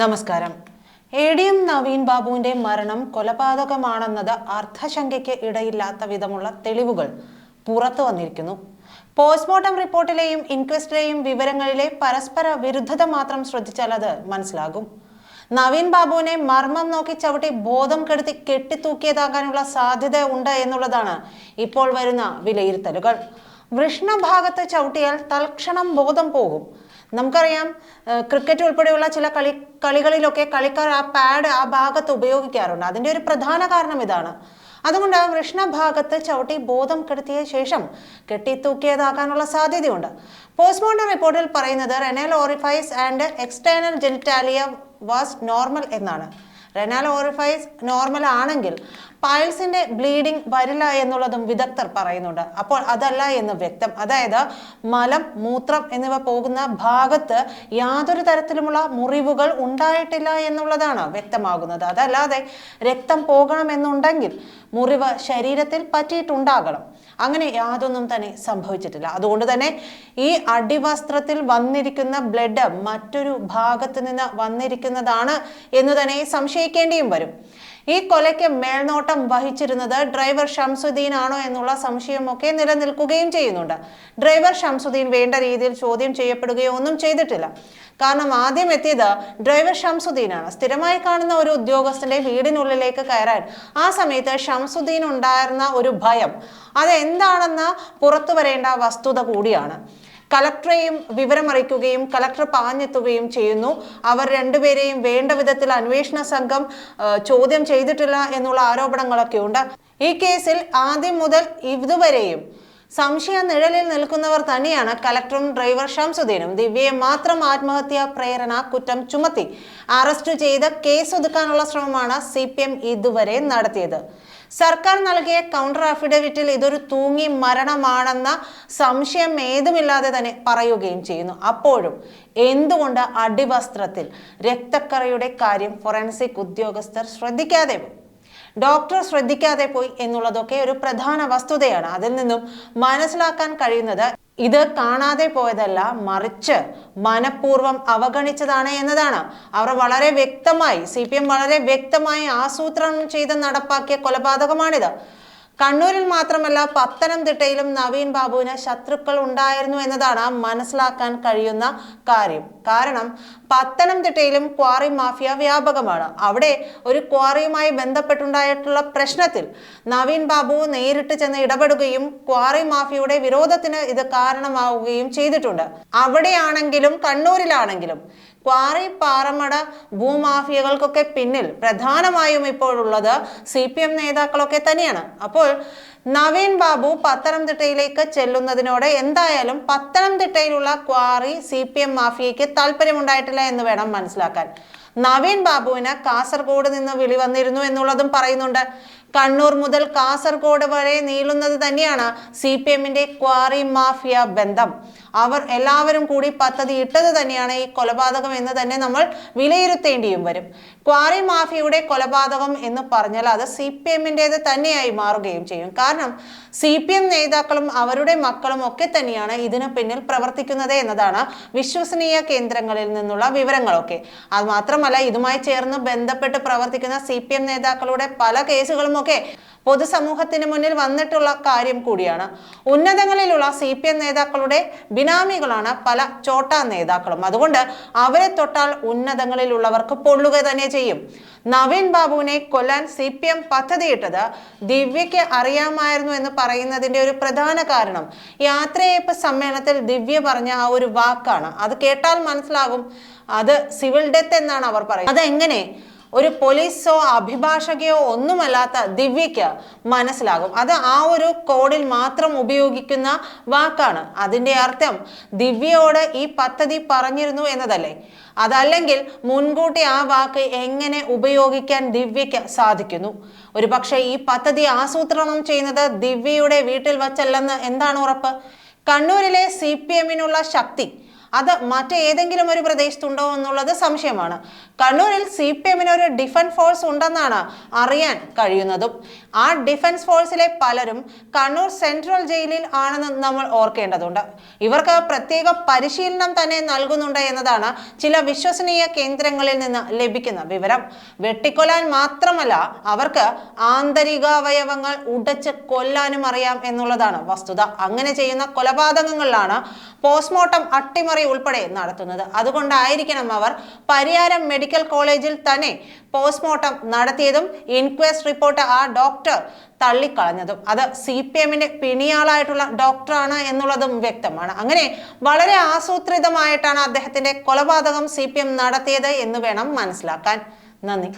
നമസ്കാരം. A D M Naveen ബാബുവിന്റെ മരണം കൊലപാതകമാണെന്നത് അർത്ഥശങ്കയ്ക്ക് ഇടയില്ലാത്ത വിധമുള്ള തെളിവുകൾ പുറത്തു വന്നിരിക്കുന്നു. പോസ്റ്റ്മോർട്ടം റിപ്പോർട്ടിലെയും ഇൻക്വസ്റ്റിലെയും വിവരങ്ങളിലെ പരസ്പര വിരുദ്ധത മാത്രം ശ്രദ്ധിച്ചാൽ അത് മനസ്സിലാകും. നവീൻ ബാബുവിനെ മർമ്മം നോക്കി ചവിട്ടി ബോധം കെടുത്തി കെട്ടിത്തൂക്കിയതാകാനുള്ള സാധ്യത ഉണ്ട് എന്നുള്ളതാണ് ഇപ്പോൾ വരുന്ന വിലയിരുത്തലുകൾ. വൃഷ്ണഭാഗത്ത് ചവിട്ടിയാൽ തൽക്ഷണം ബോധം പോകും. നമുക്കറിയാം ക്രിക്കറ്റ് ഉൾപ്പെടെയുള്ള ചില കളി കളികളിലൊക്കെ കളിക്കാർ ആ പാഡ് ആ ഭാഗത്ത് ഉപയോഗിക്കാറുണ്ട്. അതിന്റെ ഒരു പ്രധാന കാരണം ഇതാണ്. അതുകൊണ്ട് വൃഷ്ണഭാഗത്ത് ചവിട്ടി ബോധം കെടുത്തിയ ശേഷം കെട്ടിത്തൂക്കിയതാകാനുള്ള സാധ്യതയുണ്ട്. പോസ്റ്റ്മോർട്ടം റിപ്പോർട്ടിൽ പറയുന്നത് renal orifice and external genitalia was normal എന്നാണ്. റെനാൽ ഓറിഫൈസ് നോർമൽ ആണെങ്കിൽ പൈൽസിന്റെ ബ്ലീഡിംഗ് വരില്ല എന്നുള്ളതും വിദഗ്ധർ പറയുന്നുണ്ട്. അപ്പോൾ അതല്ല എന്ന് വ്യക്തം. അതായത് മലം മൂത്രം എന്നിവ പോകുന്ന ഭാഗത്ത് യാതൊരു തരത്തിലുമുള്ള മുറിവുകൾ ഉണ്ടായിട്ടില്ല എന്നുള്ളതാണ് വ്യക്തമാകുന്നത്. അതല്ലാതെ രക്തം പോകണമെന്നുണ്ടെങ്കിൽ മുറിവ് ശരീരത്തിൽ പറ്റിയിട്ടുണ്ടാകണം. അങ്ങനെ യാതൊന്നും തന്നെ സംഭവിച്ചിട്ടില്ല. അതുകൊണ്ട് തന്നെ ഈ അടിവസ്ത്രത്തിൽ വന്നിരിക്കുന്ന ബ്ലഡ് മറ്റൊരു ഭാഗത്ത് നിന്ന് വന്നിരിക്കുന്നതാണ് എന്ന് തന്നെ സംശയിക്കേണ്ടിയും വരും. ഈ കൊലയ്ക്ക് മേൽനോട്ടം വഹിച്ചിരുന്നത് ഡ്രൈവർ ഷംസുദ്ദീൻ ആണോ എന്നുള്ള സംശയമൊക്കെ നിലനിൽക്കുകയും ചെയ്യുന്നുണ്ട്. ഡ്രൈവർ ഷംസുദ്ദീൻ വേണ്ട രീതിയിൽ ചോദ്യം ചെയ്യപ്പെടുകയോ ഒന്നും ചെയ്തിട്ടില്ല. കാരണം ആദ്യം എത്തിയത് ഡ്രൈവർ ഷംസുദ്ദീനാണ്. സ്ഥിരമായി കാണുന്ന ഒരു ഉദ്യോഗസ്ഥന്റെ വീടിനുള്ളിലേക്ക് കയറാൻ ആ സമയത്ത് ഷംസുദ്ദീൻ ഉണ്ടായിരുന്ന ഒരു ഭയം. അതെന്താണെന്ന് പുറത്തു വരേണ്ട വസ്തുത കൂടിയാണ്. കലക്ടറെയും വിവരമറിയിക്കുകയും കലക്ടർ പാഞ്ഞെത്തുകയും ചെയ്യുന്നു. അവർ രണ്ടുപേരെയും വേണ്ട വിധത്തിൽ അന്വേഷണ സംഘം ചോദ്യം ചെയ്തിട്ടില്ല എന്നുള്ള ആരോപണങ്ങളൊക്കെ ഉണ്ട്. ഈ കേസിൽ ആദ്യം മുതൽ ഇതുവരെയും സംശയ നിഴലിൽ നിൽക്കുന്നവർ തന്നെയാണ് കലക്ടറും ഡ്രൈവർ ഷംസുദ്ദീനും. ദിവ്യയെ മാത്രം ആത്മഹത്യാ പ്രേരണ കുറ്റം ചുമത്തി. അറസ്റ്റ് ചെയ്ത് കേസ് ഒതുക്കാനുള്ള ശ്രമമാണ് സി ഇതുവരെ നടത്തിയത്. സർക്കാർ നൽകിയ കൗണ്ടർ അഫിഡവിറ്റിൽ ഇതൊരു തൂങ്ങി മരണമാണെന്ന സംശയം ഏതുമില്ലാതെ തന്നെ പറയുകയും ചെയ്യുന്നു. അപ്പോഴും എന്തുകൊണ്ട് അടിവസ്ത്രത്തിൽ രക്തക്കറയുടെ കാര്യം ഫോറൻസിക് ഉദ്യോഗസ്ഥർ ശ്രദ്ധിക്കാതെ ഡോക്ടർ ശ്രദ്ധിക്കാതെ പോയി എന്നുള്ളതൊക്കെ ഒരു പ്രധാന വസ്തുതയാണ്. അതിൽ നിന്നും മനസ്സിലാക്കാൻ കഴിയുന്നത് ഇത് കാണാതെ പോയതല്ല മറിച്ച് മനഃപൂർവം അവഗണിച്ചതാണ് എന്നതാണ്. അവർ വളരെ വ്യക്തമായി സി വളരെ വ്യക്തമായി ആസൂത്രണം ചെയ്ത് നടപ്പാക്കിയ കൊലപാതകമാണിത്. കണ്ണൂരിൽ മാത്രമല്ല പത്തനംതിട്ടയിലും നവീൻ ബാബുവിന് ശത്രുക്കൾ ഉണ്ടായിരുന്നു എന്നതാണ് മനസ്സിലാക്കാൻ കഴിയുന്ന കാര്യം. കാരണം പത്തനംതിട്ടയിലും ക്വാറി മാഫിയ വ്യാപകമാണ്. അവിടെ ഒരു ക്വാറിയുമായി ബന്ധപ്പെട്ടുണ്ടായിട്ടുള്ള പ്രശ്നത്തിൽ നവീൻ ബാബു നേരിട്ട് ചെന്ന് ഇടപെടുകയും ക്വാറി മാഫിയയുടെ വിരോധത്തിന് ഇത് കാരണമാവുകയും ചെയ്തിട്ടുണ്ട്. അവിടെയാണെങ്കിലും കണ്ണൂരിലാണെങ്കിലും ക്വാറി പാറമട ഭൂമാഫിയകൾക്കൊക്കെ പിന്നിൽ പ്രധാനമായും ഇപ്പോഴുള്ളത് സി പി എം നേതാക്കളൊക്കെ തന്നെയാണ്. അപ്പോൾ നവീൻ ബാബു പത്തനംതിട്ടയിലേക്ക് ചെല്ലുന്നതിനോട് എന്തായാലും പത്തനംതിട്ടയിലുള്ള ക്വാറി സി പി എം മാഫിയയ്ക്ക് താല്പര്യമുണ്ടായിട്ടില്ല എന്ന് വേണം മനസ്സിലാക്കാൻ. നവീൻ ബാബുവിന് കാസർഗോഡ് നിന്ന് വിളി വന്നിരുന്നു എന്നുള്ളതും പറയുന്നുണ്ട്. കണ്ണൂർ മുതൽ കാസർഗോഡ് വരെ നീളുന്നത് തന്നെയാണ് സി പി എമ്മിന്റെ ക്വാറി മാഫിയ ബന്ധം. അവർ എല്ലാവരും കൂടി പദ്ധതി ഇട്ടത് തന്നെയാണ് ഈ കൊലപാതകം എന്ന് തന്നെ നമ്മൾ വിലയിരുത്തേണ്ടിയും വരും. ക്വാറി മാഫിയയുടെ കൊലപാതകം എന്ന് പറഞ്ഞാൽ അത് സി പി എമ്മിന്റെത് തന്നെയായി മാറുകയും ചെയ്യും. കാരണം സി പി എം നേതാക്കളും അവരുടെ മക്കളും ഒക്കെ തന്നെയാണ് ഇതിന് പിന്നിൽ പ്രവർത്തിക്കുന്നത് എന്നതാണ് വിശ്വസനീയ കേന്ദ്രങ്ങളിൽ നിന്നുള്ള വിവരങ്ങളൊക്കെ. അത് മാത്രമല്ല ഇതുമായി ചേർന്ന് ബന്ധപ്പെട്ട് പ്രവർത്തിക്കുന്ന സി നേതാക്കളുടെ പല കേസുകളും ഒക്കെ പൊതുസമൂഹത്തിന് മുന്നിൽ വന്നിട്ടുള്ള കാര്യം കൂടിയാണ്. ഉന്നതങ്ങളിലുള്ള സി പി എം നേതാക്കളുടെ ബിനാമികളാണ് പല ചോട്ടാ നേതാക്കളും. അതുകൊണ്ട് അവരെ തൊട്ടാൽ ഉന്നതങ്ങളിലുള്ളവർക്ക് പൊള്ളുക തന്നെ ചെയ്യും. നവീൻ ബാബുവിനെ കൊല്ലാൻ സി പി എം പദ്ധതിയിട്ടത് ദിവ്യയ്ക്ക് അറിയാമായിരുന്നു എന്ന് പറയുന്നതിന്റെ ഒരു പ്രധാന കാരണം. യാത്രയയപ്പ് സമ്മേളനത്തിൽ ദിവ്യ പറഞ്ഞ ആ ഒരു വാക്കാണ്. അത് കേട്ടാൽ മനസ്സിലാകും അത് സിവിൽ ഡെത്ത് എന്നാണ് അവർ പറയുന്നത്. അതെങ്ങനെ? ഒരു പോലീസോ അഭിഭാഷകയോ ഒന്നുമല്ലാത്ത ദിവ്യയ്ക്ക് മനസ്സിലാകും. അത് ആ ഒരു കോഡിൽ മാത്രം ഉപയോഗിക്കുന്ന വാക്കാണ്. അതിന്റെ അർത്ഥം ദിവ്യയോട് ഈ പദ്ധതി പറഞ്ഞിരുന്നു എന്നതല്ലേ? അതല്ലെങ്കിൽ മുൻകൂട്ടി ആ വാക്ക് എങ്ങനെ ഉപയോഗിക്കാൻ ദിവ്യയ്ക്ക് സാധിക്കുന്നു? ഒരു പക്ഷേ ഈ പദ്ധതി ആസൂത്രണം ചെയ്യുന്നത് ദിവ്യയുടെ വീട്ടിൽ വച്ചല്ലെന്ന് എന്താണ് ഉറപ്പ്? കണ്ണൂരിലെ സി പി എമ്മിനുള്ള ശക്തി അത് മറ്റേതെങ്കിലും ഒരു പ്രദേശത്തുണ്ടോ എന്നുള്ളത് സംശയമാണ്. കണ്ണൂരിൽ സി പി എമ്മിന് ഒരു ഡിഫൻസ് ഫോഴ്സ് ഉണ്ടെന്നാണ് അറിയാൻ കഴിയുന്നതും. ആ ഡിഫൻസ് ഫോഴ്സിലെ പലരും കണ്ണൂർ സെൻട്രൽ ജയിലിൽ ആണെന്ന് നമ്മൾ ഓർക്കേണ്ടതുണ്ട്. ഇവർക്ക് പ്രത്യേക പരിശീലനം തന്നെ നൽകുന്നുണ്ട് എന്നതാണ് ചില വിശ്വസനീയ കേന്ദ്രങ്ങളിൽ നിന്ന് ലഭിക്കുന്ന വിവരം. വെട്ടിക്കൊല്ലാൻ മാത്രമല്ല അവർക്ക് ആന്തരികാവയവങ്ങൾ ഉടച്ച് കൊല്ലാനും അറിയാം എന്നുള്ളതാണ് വസ്തുത. അങ്ങനെ ചെയ്യുന്ന കൊലപാതകങ്ങളിലാണ് പോസ്റ്റ്മോർട്ടം അട്ടിമറി ഉൾപ്പെടെ നടത്തുന്നത്. അതുകൊണ്ടായിരിക്കണം അവർ പരിയാരം മെഡിക്കൽ കോളേജിൽ തന്നെ പോസ്റ്റ്മോർട്ടം നടത്തിയതും ഇൻക്വസ്റ്റ് റിപ്പോർട്ട് ആ ഡോക്ടർ തള്ളിക്കളഞ്ഞതും. അത് സി പി എമ്മിന്റെ പിണിയാളായിട്ടുള്ള ഡോക്ടറാണ് എന്നുള്ളതും വ്യക്തമാണ്. അങ്ങനെ വളരെ ആസൂത്രിതമായിട്ടാണ് അദ്ദേഹത്തിന്റെ കൊലപാതകം സി നടത്തിയത് എന്ന് വേണം മനസ്സിലാക്കാൻ. നന്ദി.